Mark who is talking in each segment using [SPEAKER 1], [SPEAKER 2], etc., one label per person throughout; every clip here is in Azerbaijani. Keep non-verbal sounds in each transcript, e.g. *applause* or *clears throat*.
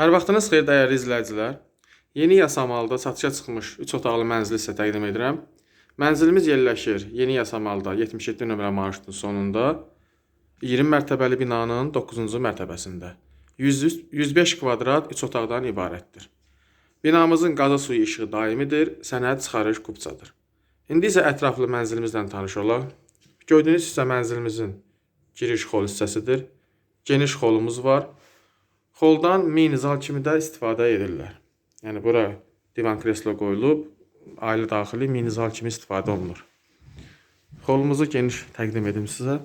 [SPEAKER 1] Hər vaxtınız xeyir dəyərli izləyicilər. Yeni Yasamalda satışa çıxmış 3 otaqlı mənzili sizə təqdim edirəm. Mənzilimiz yerləşir Yeni Yasamalda 77 nömrə marşrutun sonunda 20 mərtəbəli binanın 9-cu mərtəbəsində. 100, 105 kvadrat 3 otaqdan ibarətdir. Binamızın qazı suyu işığı daimidir, sənəd çıxarış kupçadır. İndi isə ətraflı mənzilimizlə tanış olaq. Gördüyünüz hissə mənzilimizin giriş xol hissəsidir. Geniş xolumuz var. Xoldan mini zal kimi də istifadə edirlər. Yəni bura divan kreslo qoyulub, ailə daxili mini zal kimi istifadə olunur. Xolumuzu geniş təqdim edim sizə.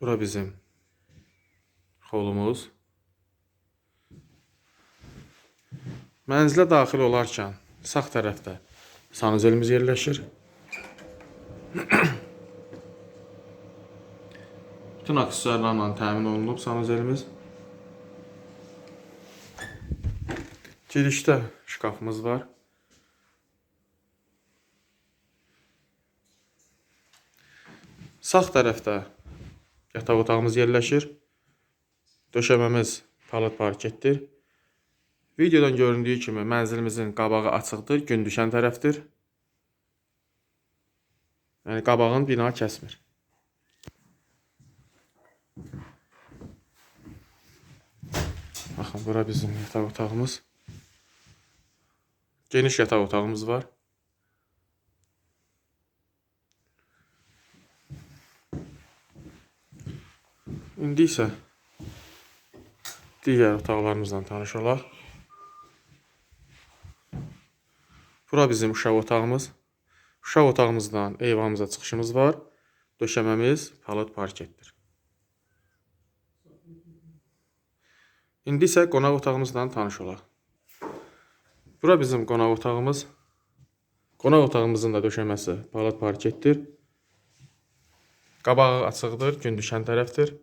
[SPEAKER 1] Bura bizim xolumuz. Mənzilə daxil olarkən sağ tərəfdə sanuzelimiz yerləşir. *clears throat* Bütün aksesuarlarla təmin olunub sanuzelimiz. Girişdə şkafımız var. Sağ tərəfdə yataq otağımız yerləşir. Döşəməmiz palıd parketdir. Videodan göründüyü kimi mənzilimizin qabağı açıqdır, gün düşən tərəfdir. Yəni qabağın bina kəsmir. Baxın, bura bizim yataq otağımız. Geniş yataq otağımız var. İndi isə digər otaqlarımızla tanış olaq. Bura bizim uşaq otağımız. Uşaq otağımızdan eyvanımıza çıxışımız var. Döşəməmiz palıd parketdir. İndi isə qonaq otağımızla tanış olaq. Bura bizim qonaq otağımız. Qonaq otağımızın da döşəməsi palıd parketdir. Qabağı açıqdır, gün düşən tərəfdir.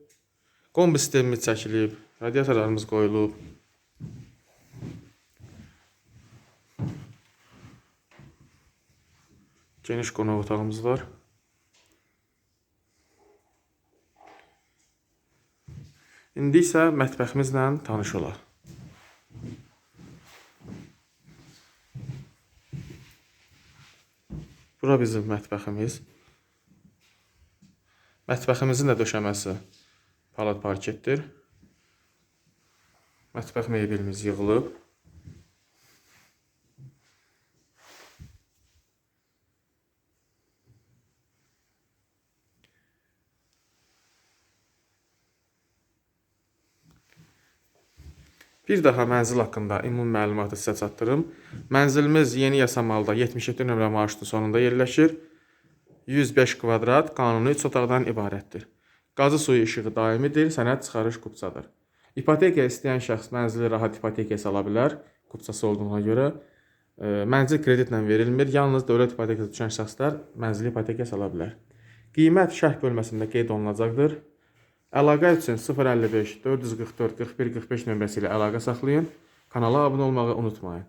[SPEAKER 1] Kombi sistemimiz çəkilib, radiatorlarımız qoyulub. Geniş qonaq otağımız var. İndi isə mətbəximizlə tanış olaq. Bura bizim mətbəximiz. Mətbəximizin də döşəməsi palıd parketdir. Mətbəx mebelimiz yığılıb. Bir daha mənzil haqqında ümumi məlumatı sizə çatdırım. Mənzilimiz Yeni Yasamalda 77 nömrə marşrutun sonunda yerləşir. 105 kvadrat qanuni 3 otaqdan ibarətdir. Qazı suyu işığı daimidir, sənəd çıxarış kupçadır. İpoteka istəyən şəxs mənzili rahat ipotekaya sala bilər, kupçası olduğuna görə. Mənzil kreditlə verilmir. Yalnız dövlət ipotekası düşən şəxslər mənzili ipotekaya sala bilər. Qiymət şərh bölməsində qeyd olunacaqdır. Əlaqə üçün 055 444 41 45 nömrəsi ilə əlaqə saxlayın. Kanala abunə olmağı unutmayın.